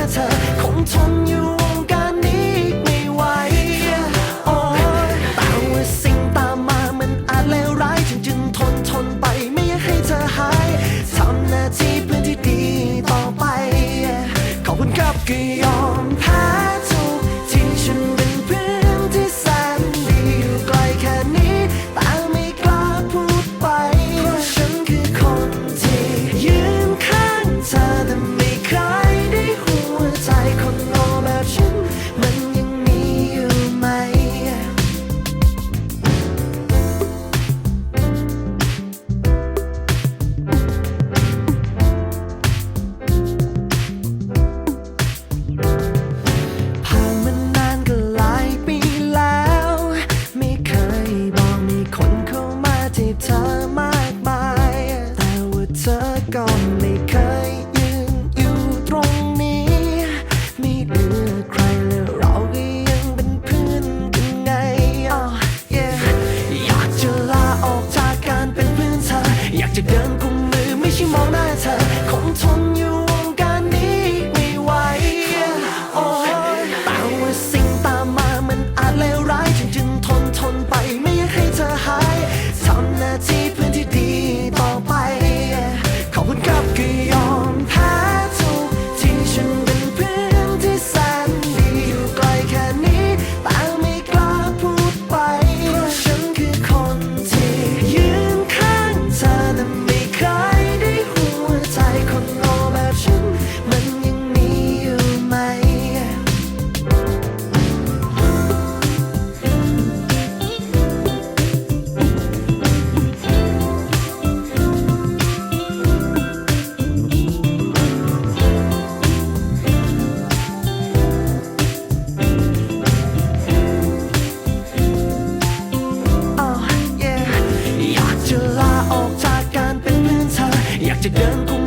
คงทนอยู่วงการนี้อีกไม่ไหวโอ้แต่ว่าสิ่งตามมามันอาจเลวร้ายฉันจึงทนทนไปไม่อยากให้เธอหายทำนาทีเพื่อนที่ดีต่อไป ขอบคุณครับก็ยอม te dando